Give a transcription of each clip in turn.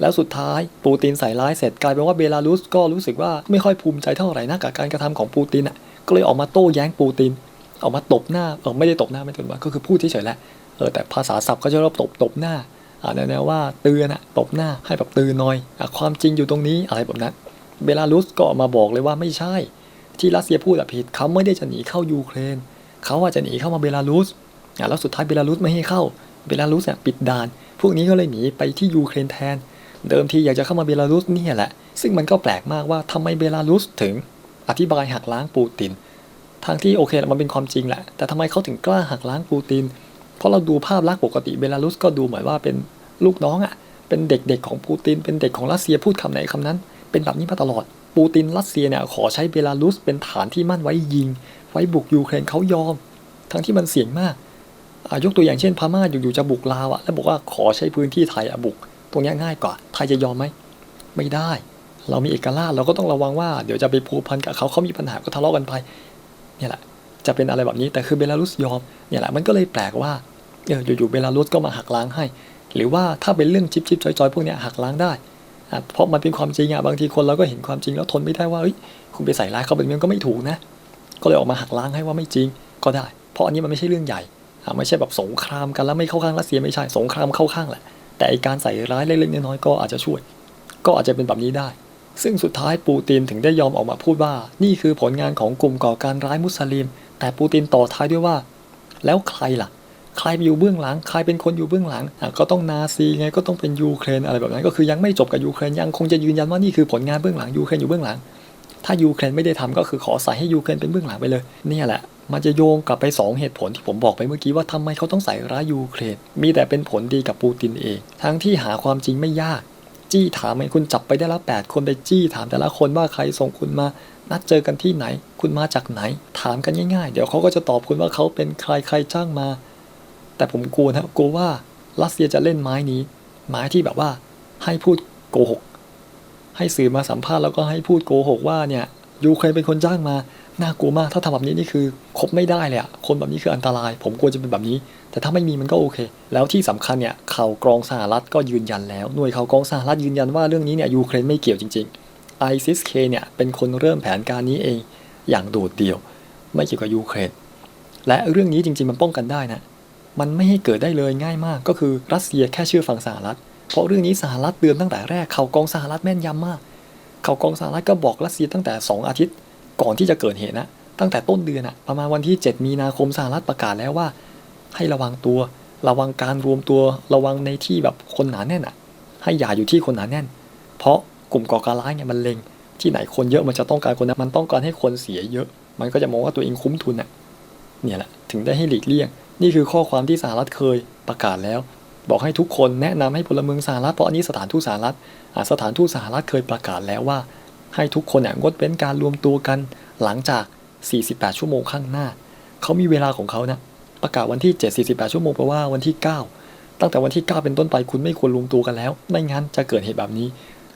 แล้วสุดท้ายปูตินใส่ร้ายเสร็จกลายเป็นว่าเบลารุสก็รู้สึกว่าไม่ค่อยภูมิใจเท่าไหร่นะกับการกระทำของปูตินอะก็เลยออกมาโต้แย้งปูติน ออกมาตบหน้าเออไม่ได้ตบหน้าไม่ถึงว่าก็คือพูดเฉยๆแหละเออแต่ภาษาศัพท์ก็จะเรียกว่าตบตบหน้าอ่าแนวว่าเตือนอะตบหน้าให้แบบเตือนหน่อยอะความจริงอยู่ตรงนี้อะไรแบบนั้นเบลารุสก็ออกมาบอกเลยว่าไม่ใช่ ที่รัสเซียพูดอะผิดเขาไม่ได้จะหนีเข้ายูเครนเขาอาจจะหนีเข้ามาเบลารุสอะแล้วสุดท้ายเบลารุสไม่ให้เข้าเบลารุสเนี่ยปิดด่าน พวกนี้ก็เลยหนีไปที่ยูเครนแทน เดิมทีอยากจะเข้ามาเบลารุสนี่แหละ ซึ่งมันก็แปลกมากว่าทำไมเบลารุสถึงอธิบายหักล้างปูติน ทางที่โอเคมันเป็นความจริงแหละ แต่ทำไมเขาถึงกล้าหักล้างปูติน เพราะเราดูภาพลักษณ์ปกติเบลารุสก็ดูเหมือนว่าเป็นลูกน้องอะ่ะ เป็นเด็กๆของปูติน เป็นเด็กของรัสเซียพูดคำไหนคำนั้น เป็นแบบนี้มาตลอด ปูตินรัสเซียเนี่ยขอใช้เบลารุสเป็นฐานที่มั่นไว้ยิง ไว้บุกยูเครนเขายอม ทั้งที่มันเสี่ยงมากอะยกตัวอย่างเช่นพม่าอยู่ๆจะบุกลาวอะแล้วบอกว่าขอใช้พื้นที่ไทยอะบุก ตรงนี้ง่ายกว่าไทยจะยอมไหมไม่ได้ เรามีเอกราชเราก็ต้องระวังว่าเดี๋ยวจะไปผูกพันกับเขาเขามีปัญหาก็ทะเลาะกันไปเนี่ยแหละจะเป็นอะไรแบบนี้แต่คือเบลารุสยอมเนี่ยแหละมันก็เลยแปลกว่าเอออยู่ๆเบลารุสก็มาหักล้างให้ หรือว่าถ้าเป็นเรื่องจิบจิบจอยๆพวกนี้หักล้างได้เพราะมันเป็นความจริงอะบางทีคนเราก็เห็นความจริงแล้วทนไม่ได้ว่าเอ้ยคุณไปใส่ร้ายเขาแบบนี้ก็ไม่ถูกนะ ก็เลยออกมาหักล้างให้ว่าไม่จริงก็ได้ เพราะอันนี้มันไม่ใช่เรื่องใหญ่ไม่ใช่แบบสงครามกันแล้วไม่เข้าข้างรัสเซียไม่ใช่สงครามเข้าข้างแหละ แต่ไอการใส่ร้ายเล็กๆน้อยๆก็อาจจะช่วย ก็อาจจะเป็นแบบนี้ได้ ซึ่งสุดท้ายปูตินถึงได้ยอมออกมาพูดว่า นี่คือผลงานของกลุ่มก่อการร้ายมุสลิม แต่ปูตินต่อท้ายด้วยว่า แล้วใครล่ะ ใครอยู่เบื้องหลัง ใครเป็นคนอยู่เบื้องหลังก็ต้องนาซีไงก็ต้องเป็นยูเครนอะไรแบบนั้น ก็คือยังไม่จบกับยูเครนยังคงจะยืนยันว่านี่คือผลงานเบื้องหลังยูเครนอยู่เบื้องหลัง ถ้ายูเครนไม่ได้ทำก็คือขอใส่ให้ยูเครนเป็นเบื้องหลังไปเลยนี่แหละ มันจะโยงกลับไป 2 เหตุผลที่ผมบอกไปเมื่อกี้ว่าทำไมเขาต้องใส่ร้ายยูเครนมีแต่เป็นผลดีกับปูตินเอง ทั้งที่หาความจริงไม่ยาก จี้ถามไงคุณจับไปได้ล้วแปดคนไปจี้ถามแต่ละคนว่าใครส่งคุณมานัดเจอกันที่ไหน คุณมาจากไหน ถามกันง่ายๆ เดี๋ยวเขาก็จะตอบคุณว่าเขาเป็นใครใครจ้างมา แต่ผมกลัวนะกลัวว่ารัสเซียจะเล่นไม้นี้ ไม้ที่แบบว่า ให้พูดโกหก ให้สื่อมาสัมภาษณ์แล้วก็ให้พูดโกหกว่าเนี่ยยูเครนเป็นคนจ้างมา น่ากลัวมาก ถ้าทำแบบนี้นี่คือคบไม่ได้เลยอะคนแบบนี้คืออันตราย ผมกลัวจะเป็นแบบนี้ แต่ถ้าไม่มีมันก็โอเค แล้วที่สำคัญเนี่ยข่าวกรองสหรัฐก็ยืนยันแล้ว หน่วยข่าวกรองสหรัฐยืนยันว่าเรื่องนี้เนี่ยยูเครนไม่เกี่ยวจริงๆ ISIS-K เคเนี่ยเป็นคนเริ่มแผนการนี้เองอย่างโดดเดี่ยว ไม่เกี่ยวกับยูเครน และเรื่องนี้จริง ๆ มันป้องกันได้นะมันไม่ให้เกิดได้เลยง่ายมาก ก็คือรัสเซียแค่เชื่อฟังสหรัฐ เพราะเรื่องนี้สหรัฐเตือนตั้งแต่แรกข่าวกรองสหรัฐแม่นยำมากข่าวกรองสหรัฐก็บอกรัสเซียตั้งแต่ 2 อาทิตย์ ก่อนที่จะเกิดเหตุนะ ตั้งแต่ต้นเดือนอะประมาณวันที่ 7 มีนาคมสหรัฐประกาศแล้วว่า ให้ระวังตัว ระวังการรวมตัวระวังในที่แบบคนหนาแน่นอะให้อย่าอยู่ที่คนหนาแน่น เพราะกลุ่มก่อการร้ายเนี่ยมันเล็ง ที่ไหนคนเยอะมันจะต้องการคนนั้นมันต้องการให้คนเสียเยอะ มันก็จะมองว่าตัวเองคุ้มทุนอะเนี่ยแหละถึงได้ให้หลีกเลี่ยง นี่คือข้อความที่สหรัฐเคยประกาศแล้ว บอกให้ทุกคนแนะนำให้พลเมืองสหรัฐเพราะอันนี้สถานทูตสหรัฐสถานทูตสหรัฐเคยประกาศแล้วว่า ให้ทุกคนเนี่ยงดเว้นการรวมตัวกันหลังจาก 48 ชั่วโมงข้างหน้า เขามีเวลาของเขานะ ประกาศวันที่ 7 48 ชั่วโมงแปลว่าวันที่ 9 ตั้งแต่วันที่ 9 เป็นต้นไปคุณไม่ควรรวมตัวกันแล้ว ไม่งั้นจะเกิดเหตุแบบนี้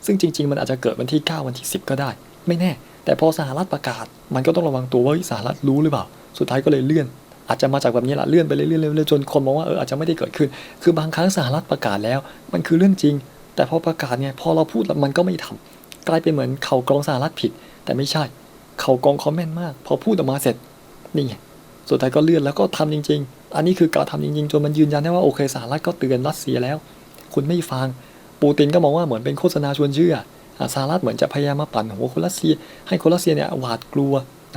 ซึ่งจริง ๆ มันอาจจะเกิดวันที่ 9 วันที่ 10 ก็ได้ ไม่แน่ แต่พอสหรัฐประกาศ มันก็ต้องระวังตัวว่าสหรัฐรู้หรือเปล่า สุดท้ายก็เลยเลื่อน อาจจะมาจากแบบนี้แหละเลื่อนไปเรื่อยๆจนคนมองว่าเอออาจจะไม่ได้เกิดขึ้น คือบางครั้งสหรัฐประกาศแล้ว มันคือเรื่องจริง แต่พอประกาศเนี่ยพอเราพูดมันก็ไม่ทำ กลายเป็นเหมือนเข่ากรองสหรัฐผิด แต่ไม่ใช่ เข่ากรองเขาแม่นมาก พอพูดออกมาเสร็จนี่ไงสุดท้ายก็เลื่อนแล้วก็ทำจริง ๆ อันนี้คือการทำจริงๆ จนมันยืนยันได้ว่าโอเคสหรัฐก็เตือนรัสเซียแล้ว คุณไม่ฟัง ปูตินก็มองว่าเหมือนเป็นโฆษณาชวนเชื่ออสหรัฐเหมือนจะพยายามมาปั่นหัวคนรัสเซีย ให้คนรัสเซียเนี่ยหวาดกลัว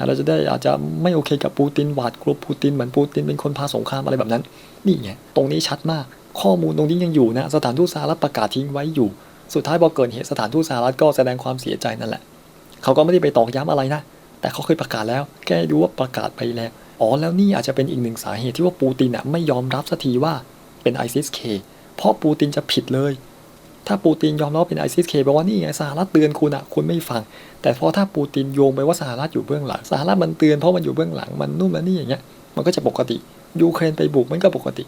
เราจะได้อาจจะไม่โอเคกับปูตินหวาดกลัวปูตินเหมือนปูตินเป็นคนพาสงครามอะไรแบบนั้น นี่ไงตรงนี้ชัดมาก ข้อมูลตรงนี้ยังอยู่นะสถานทูตสหรัฐประกาศทิ้งไว้อยู่ สุดท้ายพอเกิดเหตุสถานทูตสหรัฐก็แสดงความเสียใจนั่นแหละ เขาก็ไม่ได้ไปตอกย้ำอะไรนะ แต่เขาเคยประกาศแล้วแค่ดูว่าประกาศไปแล้ว อ๋อแล้วนี่อาจจะเป็นอีกหนึ่งสาเหตุที่ว่าปูตินอะไม่ยอมรับสักทีว่าเป็น ISIS-K เพราะปูตินจะผิดเลย ถ้าปูตินยอมรับเป็น ISIS-K แปลว่านี่ไงสหรัฐเตือนคุณอะคุณไม่ฟัง แต่พอถ้าปูตินโยงไปว่าสหรัฐอยู่เบื้องหลัง สหรัฐมันเตือนเพราะมันอยู่เบื้องหลัง มันนู่นมันนี่อย่างเงี้ย มันก็จะปกติ ยูเครนไปบุกมันก็ปกติ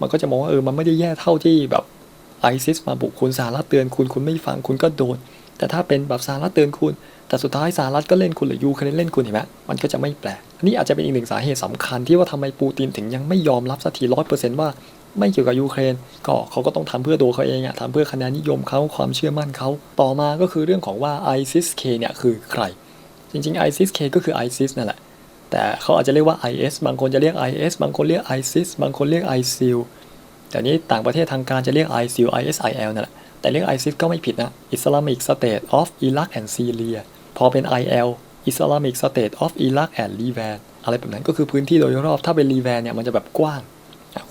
มันก็จะมองว่าเออ มันไม่ได้แย่เท่าที่แบบ ไอซิสมาบุกคุณสหรัฐเตือนคุณคุณไม่ฟังคุณก็โดน แต่ถ้าเป็นแบบสหรัฐเตือนคุณ แต่สุดท้ายสหรัฐก็เล่นคุณหรือยูเครนเล่นคุณเห็นไหมมันก็จะไม่แปลกอันนี่อาจจะเป็นอีกหนึ่งสาเหตุสำคัญที่ว่าทำไมปูตินถึงยังไม่ยอมรับสักทีร้อยเปอร์เซ็นต์ว่าไม่เกี่ยวกับยูเครน ก็เขาก็ต้องทำเพื่อตัวเขาเองอะทำเพื่อคะแนนนิยมเขาความเชื่อมั่นเขาต่อมาก็คือเรื่องของว่า ISIS-K เนี่ยคือใคร จริงๆ ISIS-K ก็คือ ISIS นั่นแหละแต่เขาอาจจะเรียกว่า IS บางคนจะเรียก IS บางคนเรียก ISIS บางคนเรียก ISIL แต่นี้ต่างประเทศทางการจะเรียก ISIL ISIL นั่นแหละแต่เรียก ISIS ก็ไม่ผิดนะ Islamic State of Iraq and Syria พอเป็น IL Islamic State of Iraq and Levant อะไรแบบนั้นก็คือพื้นที่โดยรอบถ้าเป็น Levant เนี่ยมันจะแบบกว้าง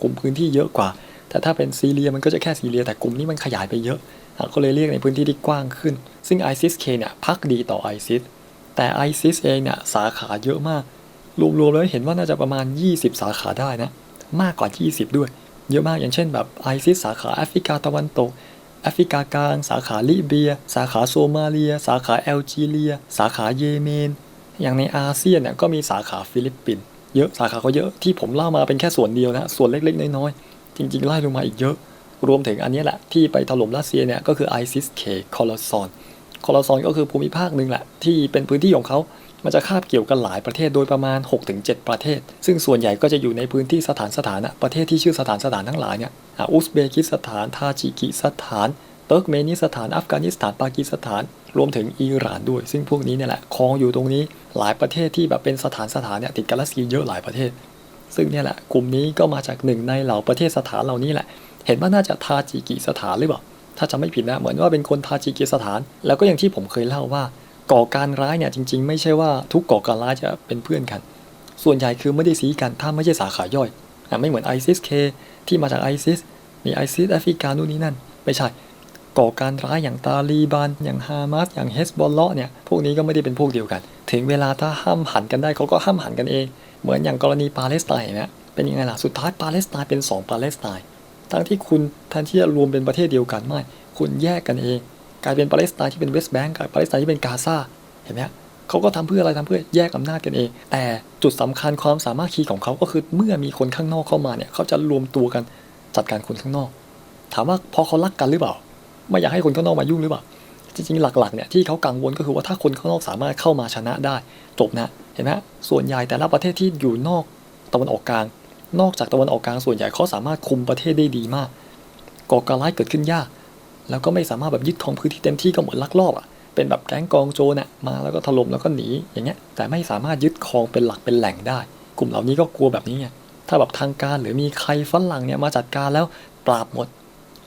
คุมพื้นที่เยอะกว่า แต่ถ้าเป็นซีเรียมันก็จะแค่ซีเรียแต่กลุ่มนี้มันขยายไปเยอะอะก็เลยเรียกในพื้นที่ที่กว้างขึ้น ซึ่ง ISIS-K เนี่ยพักดีต่อ ISIS แต่ ISIS เองเนี่ยสาขาเยอะมาก รวมๆแล้วเห็นว่าน่าจะประมาณ 20 สาขาได้นะ มากกว่า 20 ด้วย เยอะมากอย่างเช่นแบบ ISIS สสาขาแอฟริกาตะวันตกแอฟริกากลาง สาขาลิเบีย สาขาโซมาเลีย สาขาแอลจีเรีย สาขาเยเมน อย่างในอาเซียนเนี่ยก็มีสาขาฟิลิปปินส์เยอะสาขาเขาเยอะที่ผมเล่ามาเป็นแค่ส่วนเดียวนะส่วนเล็กๆ น้อยๆ จริงๆ ไล่ลงมาอีกเยอะ รวมถึงอันนี้แหละ ที่ไปถล่มรัสเซียเนี่ยก็คือ ISIS-K คอลซอนคอลซอนก็คือภูมิภาคหนึ่งแหละที่เป็นพื้นที่ของเขา มันจะคาบเกี่ยวกันหลายประเทศโดยประมาณ 6-7 ประเทศ ซึ่งส่วนใหญ่ก็จะอยู่ในพื้นที่สถานสถานะประเทศที่ชื่อสถานสถานทั้งหลายเนี่ยอุซเบกิสถานทาจิกิสถานเติร์กเมนิสถานอัฟกานิสถานปากีสถาน รวมถึงอิหร่านด้วย ซึ่งพวกนี้เนี่ยแหละครองอยู่ตรงนี้หลายประเทศที่แบบเป็นสถานสถานเนี่ยติดกับรัสเซียเยอะหลายประเทศ ซึ่งเนี่ยแหละกลุ่มนี้ก็มาจากหนึ่งในเหล่าประเทศสถานเหล่านี้แหละ เห็นว่าน่าจะทาจิกิสถานหรือเปล่าถ้าจำไม่ผิดนะเหมือนว่าเป็นคนทาจิกิสถาน แล้วก็อย่างที่ผมเคยเล่าว่า ก่อการร้ายเนี่ยจริง ๆ ไม่ใช่ว่าทุกก่อการร้ายจะเป็นเพื่อนกัน ส่วนใหญ่คือไม่ได้สีกันถ้าไม่ใช่สาขาย่อยอะไม่เหมือน ISIS-K ที่มาจาก ISIS มี ISIS แอฟริกานู่นนี่นั่น ไม่ใช่ก่อการร้ายอย่างตาลีบันอย่างฮามาสอย่างเฮสบอลเลาะเนี่ยพวกนี้ก็ไม่ได้เป็นพวกเดียวกัน ถึงเวลาถ้าห้ามหันกันได้เขาก็ห้ามหันกันเอง เหมือนอย่างกรณีปาเลสไตน์นะเป็นยังไงล่ะสุดท้ายปาเลสไตน์เป็น 2 ปาเลสไตน์ทั้งที่คุณแทนที่จะรวมเป็นประเทศเดียวกันไม่ คุณแยกกันเอง กลายเป็นปาเลสไตน์ที่เป็นเวสต์แบงก์กับปาเลสไตน์ที่เป็นกาซาเห็นไหมเขาก็ทำเพื่ออะไรทำเพื่อแยกอำนาจกันเอง แต่จุดสำคัญความสามารถคีของเขาก็คือเมื่อมีคนข้างนอกเข้ามาเนี่ยเขาจะรวมตัวกันจัดการคนข้างนอก ถามว่าพอเขารักกันหรือเปล่า ไม่อยากให้คนข้างนอกมายุ่งหรือเปล่า จริงๆ หลักๆเนี่ยที่เขากังวลก็คือว่าถ้าคนข้างนอกสามารถเข้ามาชนะได้จบนะเห็นไหมส่วนใหญ่แต่ละประเทศที่อยู่นอกตะวันออกกลาง นอกจากตะวันออกกลางส่วนใหญ่เขาสามารถคุมประเทศได้ดีมากก่อการร้ายเกิดขึ้นยาก แล้วก็ไม่สามารถแบบยึดครองพื้นที่เต็มที่ก็เหมือนลักลอบอะเป็นแบบแก๊งกองโจรน่ะมาแล้วก็ถล่มแล้วก็หนีอย่างเงี้ยแต่ไม่สามารถยึดครองเป็นหลักเป็นแหล่งได้ กลุ่มเหล่านี้ก็กลัวแบบนี้ไงถ้าแบบทางการหรือมีใครฝรั่งเนี่ยมาจัดการแล้วปราบหมด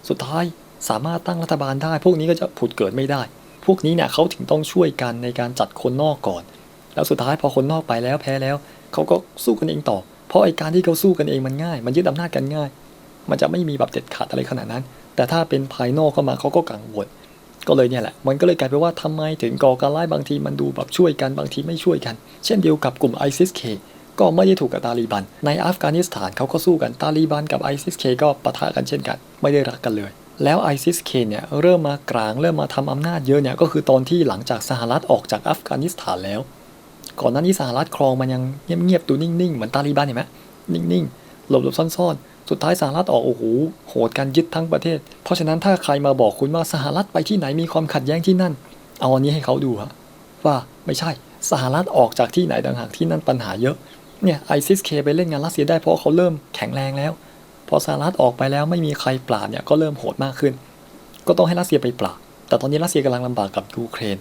สุดท้ายสามารถตั้งรัฐบาลได้ พวกนี้ก็จะผุดเกิดไม่ได้ พวกนี้เนี่ยเขาถึงต้องช่วยกันในการจัดคนนอกก่อน แล้วสุดท้ายพอคนนอกไปแล้วแพ้แล้วเขาก็สู้กันเองต่อ เพราะไอการที่เขาสู้กันเองมันง่าย มันยึดอำนาจกันง่าย มันจะไม่มีแบบเด็ดขาดอะไรขนาดนั้น แต่ถ้าเป็นภายนอกเข้ามาเขาก็กังวลก็เลยเนี่ยแหละ มันก็เลยกลายเป็นว่าทำไมถึงก่อการร้ายบางทีมันดูแบบช่วยกันบางทีไม่ช่วยกัน เช่นเดียวกับกลุ่ม ISIS-K ก็ไม่ได้ถูกกับตาลีบัน ในอัฟกานิสถานเขาก็สู้กันตาลีบันกับ ISIS-K ก็ปะทะกันเช่นกัน ไม่ได้รักกันเลย แล้ว ISIS-K เนี่ยเริ่มมากลางเริ่มมาทำอำนาจเยอะเนี่ยก็คือตอนที่หลังจากสหรัฐออกจากอัฟกานิสถานแล้ว ก่อนหน้านี้สหรัฐครองมันยังเงียบๆดูนิ่งๆเหมือนตาลีบันเห็นไหมนิ่งๆหลบๆซ่อนๆ สุดท้ายสหรัฐออกโอ้โหโหดการยึดทั้งประเทศ เพราะฉะนั้นถ้าใครมาบอกคุณว่าสหรัฐไปที่ไหนมีความขัดแย้งที่นั่น เอาอันนี้ให้เขาดูฮะว่าไม่ใช่สหรัฐออกจากที่ไหนต่างหากที่นั่นปัญหาเยอะเนี่ยไอซิสเคไปเล่นงานรัสเซียได้เพราะเขาเริ่มแข็งแรงแล้ว พอสหรัฐออกไปแล้วไม่มีใครปราบเนี่ยก็เริ่มโหดมากขึ้น ก็ต้องให้รัสเซียไปปราบแต่ตอนนี้รัสเซียกำลังลำบากกับยูเครน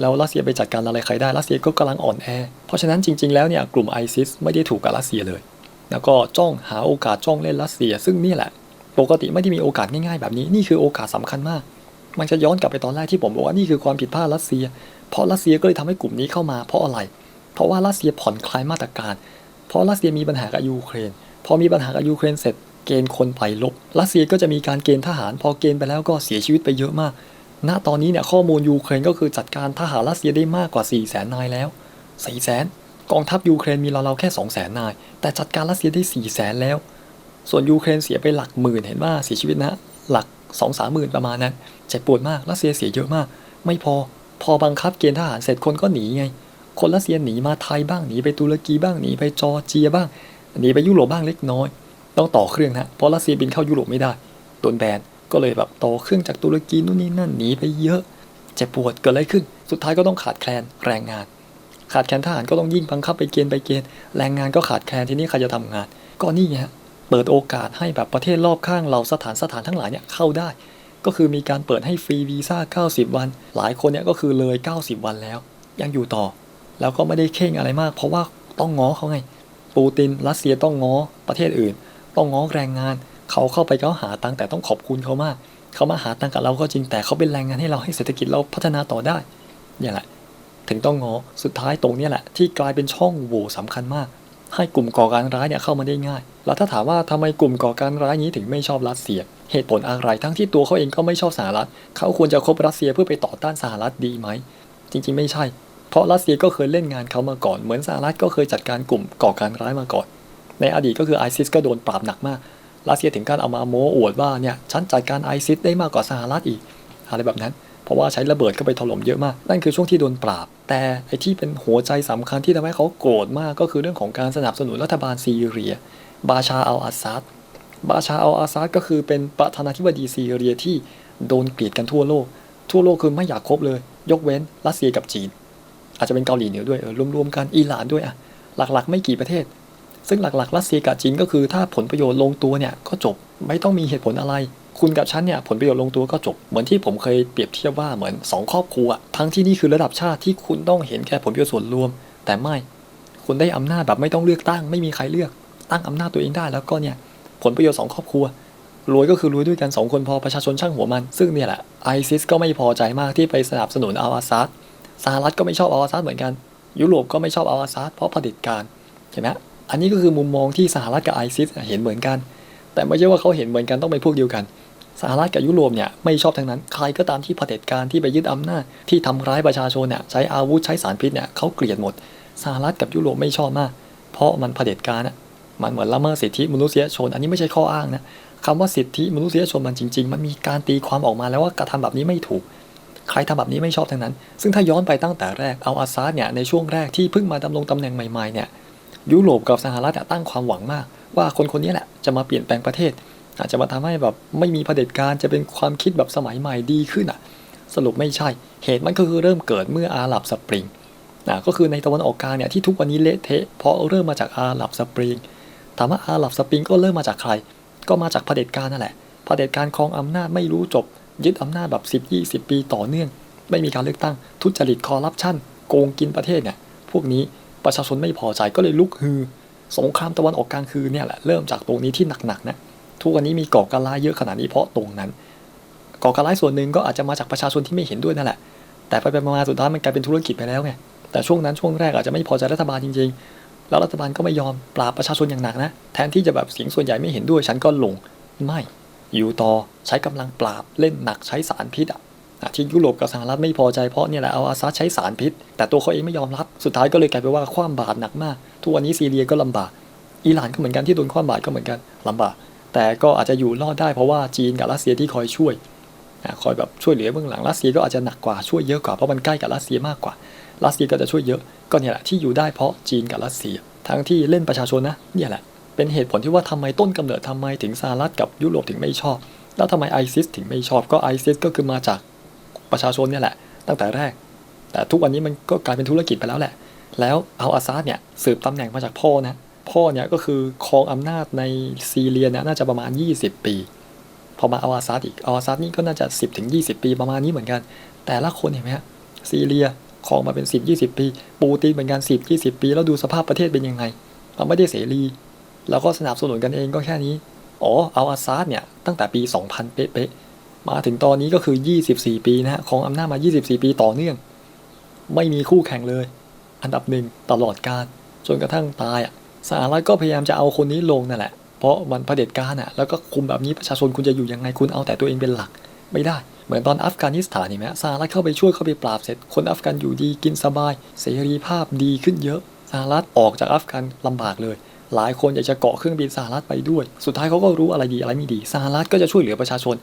แล้วรัสเซียไปจัดการอะไรใครได้รัสเซียก็กำลังอ่อนแอ เพราะฉะนั้นจริง ๆ แล้วเนี่ยกลุ่มไอซิสไม่ได้ถูกกับรัสเซียเลย แล้วก็จ้องหาโอกาสจ้องเล่นรัสเซีย ซึ่งนี่แหละ ปกติไม่ได้มีโอกาสง่ายๆแบบนี้นี่คือโอกาสสำคัญมาก มันจะย้อนกลับไปตอนแรกที่ผมบอกว่านี่คือความผิดพลาดรัสเซีย เพราะรัสเซียก็เลยทำให้กลุ่มนี้เข้ามาเพราะอะไร เพราะว่ารัสเซียผ่อนคลายมาตรการ เพราะรัสเซียมีปัญหากับยูเครน พอมีปัญหากับยูเครนเสร็จเกณฑ์คนไปลบรัสเซียก็จะมีการเกณฑ์ทหาร พอเกณฑ์ไปแล้วก็เสียชีวิตไปเยอะมาก ณ ตอนนี้เนี่ยข้อมูลยูเครนก็คือจัดการทหารรัสเซียได้มากกว่า4 0 0แสนนายแล้ว4 0 0แสน กองทัพยูเครนมีเราๆแค่ 2 0 0แสนนาย แต่จัดการรัสเซียได้ 4 0 0แสนแล้ว ส่วนยูเครนเสียไปหลักหมื่นเห็นว่าเสียชีวิตนะ หลัก2 3หมื่นประมาณนั้นเจ็บปวดมากรัสเซียเสียเยอะมาก ไม่พอพอบังคับเกณฑ์ทหารเสร็จคนก็หนีไง คนรัสเซียหนีมาไทยบ้างหนีไปตุรกีบ้างหนีไปจอร์เจียบ้างหนีไปยุโรปบ้างเล็กน้อย ต้องต่อเครื่องนะเพราะรัสเซียบินเข้ายุโรปไม่ได้โดนแบนก็เลยแบบต่อเครื่องจากตุรกีนู่นนี่นั่นหนีไปเยอะเจ็บปวดเกิดอะไรขึ้น สุดท้ายก็ต้องขาดแคลนแรงงาน ขาดแคลนทหารก็ต้องยิ่งบังคับไปเกณฑ์ไปเกณฑ์แรงงานก็ขาดแคลนที่นี้ใครจะทำงาน ก็นี่ฮะเปิดโอกาสให้แบบประเทศรอบข้างเราสถานสถานทั้งหลายเนี่ยเข้าได้ ก็คือมีการเปิดให้ฟรีวีซ่า 90 วัน หลายคนเนี่ยก็คือเลย 90 วันแล้ว ยังอยู่ต่อ แล้วก็ไม่ได้เข่งอะไรมาก เพราะว่าต้องง้อเขาไงปูตินรัสเซียต้องง้อประเทศอื่น ต้องง้อแรงงาน เขาเข้าไปเขาหาตังค์แต่ต้องขอบคุณเขามาก เขามาหาตังค์กับเราก็จริงแต่เขาเป็นแรงงานให้เราให้เศรษฐกิจเราพัฒนาต่อได้เนี่ยแหละ ถึงต้องงอสุดท้ายตรงนี้แหละ ที่กลายเป็นช่องโหว่สำคัญมาก ให้กลุ่มก่อการร้ายเนี่ยเข้ามาได้ง่าย แล้วถ้าถามว่าทำไมกลุ่มก่อการร้ายนี้ถึงไม่ชอบรัสเซีย เหตุผลอะไรทั้งที่ตัวเขาเองก็ไม่ชอบสหรัฐ เขาควรจะคบรัสเซียเพื่อไปต่อต้านสหรัฐดีไหม จริงๆ ไม่ใช่ เพราะรัสเซียก็เคยเล่นงานเขามาก่อน เหมือนสหรัฐก็เคยจัดการกลุ่มก่อการร้ายมาก่อน ในอดีตก็คือไอซิสก็โดนปราบหนักมาก รัสเซียถึงการเอามาโม้อวดว่าเนี่ยฉันจัดการไอซิสได้มากกว่าสหรัฐอีกอะไรแบบนั้น เพราะว่าใช้ระเบิดเข้าไปถล่มเยอะมาก นั่นคือช่วงที่โดนปราบ แต่ไอ้ที่เป็นหัวใจสำคัญที่ทำให้เขาโกรธมากก็คือเรื่องของการสนับสนุนรัฐบาลซีเรีย บาชาอัลอาซัดบาชาอัลอาซัดก็คือเป็นประธานาธิบดีซีเรียที่โดนเกลียดกันทั่วโลก ทั่วโลกคือไม่อยากคบเลย ยกเว้นรัสเซียกับจีน อาจจะเป็นเกาหลีเหนือด้วยเออรวมๆกันอิหร่านด้วยอะหลักๆ ไม่กี่ประเทศ ซึ่งหลักๆรัสเซียกับจีนก็คือถ้าผลประโยชน์ลงตัวเนี่ยก็จบไม่ต้องมีเหตุผลอะไร คุณกับฉันเนี่ยผลประโยชน์ลงตัวก็จบ เหมือนที่ผมเคยเปรียบเทียบว่าเหมือน2ครอบครัว ทั้งที่นี่คือระดับชาติที่คุณต้องเห็นแค่ผลประโยชน์ส่วนรวม แต่ไม่ คุณได้อำนาจแบบไม่ต้องเลือกตั้ง ไม่มีใครเลือก ตั้งอำนาจตัวเองได้แล้วก็เนี่ยผลประโยชน์สองครอบครัวรวยก็คือรวยด้วยกันสองคนพอประชาชนช่างหัวมัน ซึ่งเนี่ยแหละไอซิสก็ไม่พอใจมากที่ไปสนับสนุนอัลอาซัดสหรัฐก็ไม่ชอบอัลอาซัดเหมือนกัน ยุโรปก็ไม่ชอบอัลอาซัดเพราะเผด็จการเห็นไหมอันนี้ก็คือมุมมองที่สหรัฐกับไอซิสเห็นเหมือนกัน แต่ไม่ใช่ว่าเขาเห็นเหมือนกันต้องเป็นพวกเดียวกัน สหรัฐกับยุโรปเนี่ยไม่ชอบทั้งนั้น ใครก็ตามที่เผด็จการที่ไปยึดอำนาจ ที่ทำร้ายประชาชนเนี่ยใช้อาวุธใช้สารพิษเนี่ยเขาเกลียดหมด สหรัฐกับยุโรปไม่ชอบมาก เพราะมันเผด็จการอะมันเหมือนละเมิดสิทธิมนุษยชน อันนี้ไม่ใช่ข้ออ้างนะคำว่าสิทธิมนุษยชนมันจริง ๆ มันมีการตีความออกมาแล้วว่ากระทำแบบนี้ไม่ถูก ใครทำแบบนี้ไม่ชอบทั้งนั้น ซึ่งถ้าย้อนไปตั้งแต่แรกเอาอาซาดเนี่ยในช่วงแรกที่เพิ่งมาดำรงตำแหน่งใหม่ๆเนี่ยยุโรปกับสหรัฐตั้งความหวังมาก ว่าคนคนนี้แหละจะมาเปลี่ยนแปลงประเทศ อาจจะมาทำให้แบบไม่มีเผด็จการจะเป็นความคิดแบบสมัยใหม่ดีขึ้นอะ สรุปไม่ใช่ เหตุมันก็คือเริ่มเกิดเมื่ออาหรับสปริงนะก็คือในตะวันออกกลางเนี่ยที่ทุกวันนี้เละเทะเพราะเริ่มมาจากอาหรับสปริงถามว่าอาหรับสปริงก็เริ่มมาจากใคร ก็มาจากเผด็จการนั่นแหละเผด็จการครองอำนาจไม่รู้จบ ยึดอำนาจแบบ 10 20 ปีต่อเนื่อง ไม่มีการเลือกตั้งทุจริตคอร์รัปชันโกงกินประเทศเนี่ยพวกนี้ประชาชนไม่พอใจก็เลยลุกฮือ สงครามตะวันออกกลางคืนเนี่ยแหละเริ่มจากตรงนี้ที่หนักๆนะ ทุกวันนี้มีก่อการร้ายเยอะขนาดนี้เพราะตรงนั้น ก่อการร้ายส่วนหนึ่งก็อาจจะมาจากประชาชนที่ไม่เห็นด้วยนั่นแหละ แต่ไปไปมาสุดท้ายมันกลายเป็นธุรกิจไปแล้วไง แต่ช่วงนั้นช่วงแรกอาจจะไม่พอใจรัฐบาลจริง ๆ แล้วรัฐบาลก็ไม่ยอมปราบประชาชนอย่างหนักนะ แทนที่จะแบบเสียงส่วนใหญ่ไม่เห็นด้วย ฉันก็ลง ไม่ อยู่ต่อใช้กำลังปราบเล่นหนักใช้สารพิษอะที่ยุโรปกับสหรัฐไม่พอใจเพราะเนี่ยแหละเอาอาซาใช้สารพิษ แต่ตัวเขาเองไม่ยอมรับ สุดท้ายก็เลยกลายเป็นว่าคว่ำบาตรหนักมาก ทุกวันนี้ซีเรียก็ลำบาก อิหร่านก็เหมือนกันที่โดนคว่ำบาตรก็เหมือนกันลำบาก แต่ก็อาจจะอยู่รอดได้เพราะว่าจีนกับรัสเซียที่คอยช่วยคอยแบบช่วยเหลือเบื้องหลังรัสเซียก็อาจจะหนักกว่าช่วยเยอะกว่าเพราะมันใกล้กับรัสเซียมากกว่า รัสเซียก็จะช่วยเยอะ ก็เนี่ยแหละที่อยู่ได้เพราะจีนกับรัสเซีย ทั้งที่เล่นประชาชนนะเนี่ยแหละเป็นเหตุผลที่ว่าทำไมต้นกำเนิดทำไมถึงสหรัฐกับยุโรปถึงไม่ชอบ แล้วทำไมไอซิสถึงไม่ชอบก็ไอซิสก็คือมาจากประชาชนเนี่ยแหละ ตั้งแต่แรก แต่ทุกวันนี้มันก็กลายเป็นธุรกิจไปแล้วแหละ แล้วเอาอาซาดเนี่ยสืบตำแหน่งมาจากพ่อนะ พ่อเนี่ยก็คือครองอำนาจในซีเรียเนี่ยน่าจะประมาณ 20 ปี พอมาอาอาซาดอีกอาอาซาดนี่ก็น่าจะ 10ถึง20 ปีประมาณนี้เหมือนกัน แต่ละคนเห็นไหมฮะซีเรียครองมาเป็น 10 20 ปี ปูตินเหมือนกัน 10 20 ปี แล้วดูสภาพประเทศเป็นยังไงเราไม่ได้เสรี แล้วก็สนับสนุนกันเองก็แค่นี้ อ๋อเอาอาซาดเนี่ยตั้งแต่ปี 2000 เป๊ะๆมาถึงตอนนี้ก็คือ 24 ปีนะฮะของอำนาจมา 24 ปีต่อเนื่อง ไม่มีคู่แข่งเลย อันดับหนึ่งตลอดการจนกระทั่งตายอะ สหรัฐก็พยายามจะเอาคนนี้ลงนั่นแหละ เพราะมันเผด็จการอะแล้วก็คุมแบบนี้ประชาชนคุณจะอยู่ยังไงคุณเอาแต่ตัวเองเป็นหลัก ไม่ได้ เหมือนตอนอัฟกานิสถานนี่ไหมสหรัฐเข้าไปช่วยเข้าไปปราบเสร็จ คนอัฟกันอยู่ดีกินสบาย เสรีภาพดีขึ้นเยอะสหรัฐออกจากอัฟกันลำบากเลยหลายคนอยากจะเกาะเครื่องบินสหรัฐไปด้วย สุดท้ายเขาก็รู้อะไรดีอะไรไม่ดี สหรัฐก็จะช่วยเหลือประชาชน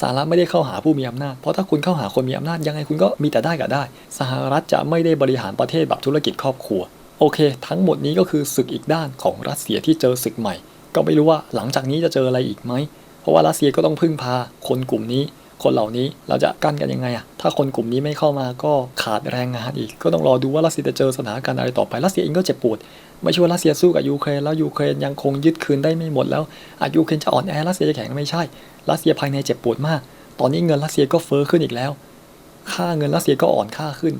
สหรัฐไม่ได้เข้าหาผู้มีอำนาจ เพราะถ้าคุณเข้าหาคนมีอำนาจยังไงคุณก็มีแต่ได้กับได้ สหรัฐจะไม่ได้บริหารประเทศแบบธุรกิจครอบครัว โอเค ทั้งหมดนี้ก็คือศึกอีกด้านของรัสเซียที่เจอศึกใหม่ ก็ไม่รู้ว่าหลังจากนี้จะเจออะไรอีกไหม เพราะว่ารัสเซียก็ต้องพึ่งพาคนกลุ่มนี้ คนเหล่านี้เราจะกั้นกันยังไงอะถ้าคนกลุ่มนี้ไม่เข้ามาก็ขาดแรงงานอีก ก็ต้องรอดูว่ารัสเซียจะเจอสถานการณ์อะไรต่อไป รัสเซียเองก็เจ็บปวด ไม่ใช่ว่ารัสเซียสู้กับยูเครนแล้วยูเครนยังคงยึดคืนได้ไม่หมดแล้วอาจยูเครนจะอ่อนแอรัสเซียจะแข็งไม่ใช่ รัสเซียภายในเจ็บปวดมาก ตอนนี้เงินรัสเซียก็เฟ้อขึ้นอีกแล้ว ค่าเงินรัสเซียก็อ่อนค่าขึ้น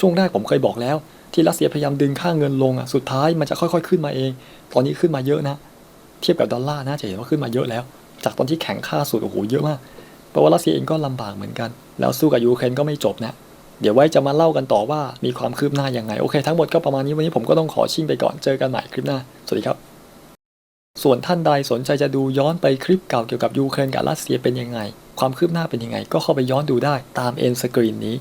ช่วงแรกผมเคยบอกแล้ว ที่รัสเซียพยายามดึงค่าเงินลงอะสุดท้ายมันจะค่อยๆขึ้นมาเอง ตอนนี้ขึ้นมาเยอะนะ เทียบกับดอลลาร์นะจะเห็นว่าขึ้นมาเยอะแล้ว จากตอนที่แข่งค่าสุดโอ้โหเยอะมากแปลว่ารัสเซียเองก็ลำบากเหมือนกัน แล้วสู้กับยูเครนก็ไม่จบนะเดี๋ยวไว้จะมาเล่ากันต่อว่ามีความคืบหน้ายังไงโอเค ทั้งหมดก็ประมาณนี้วันนี้ผมก็ต้องขอชิ่งไปก่อนเจอกันใหม่คลิปหน้าสวัสดีครับ ส่วนท่านใดสนใจจะดูย้อนไปคลิปเก่าเกี่ยวกับยูเครนกับรัสเซียเป็นยังไง ความคืบหน้าเป็นยังไง ก็เข้าไปย้อนดูได้ตามเอ็นสกรีนนี้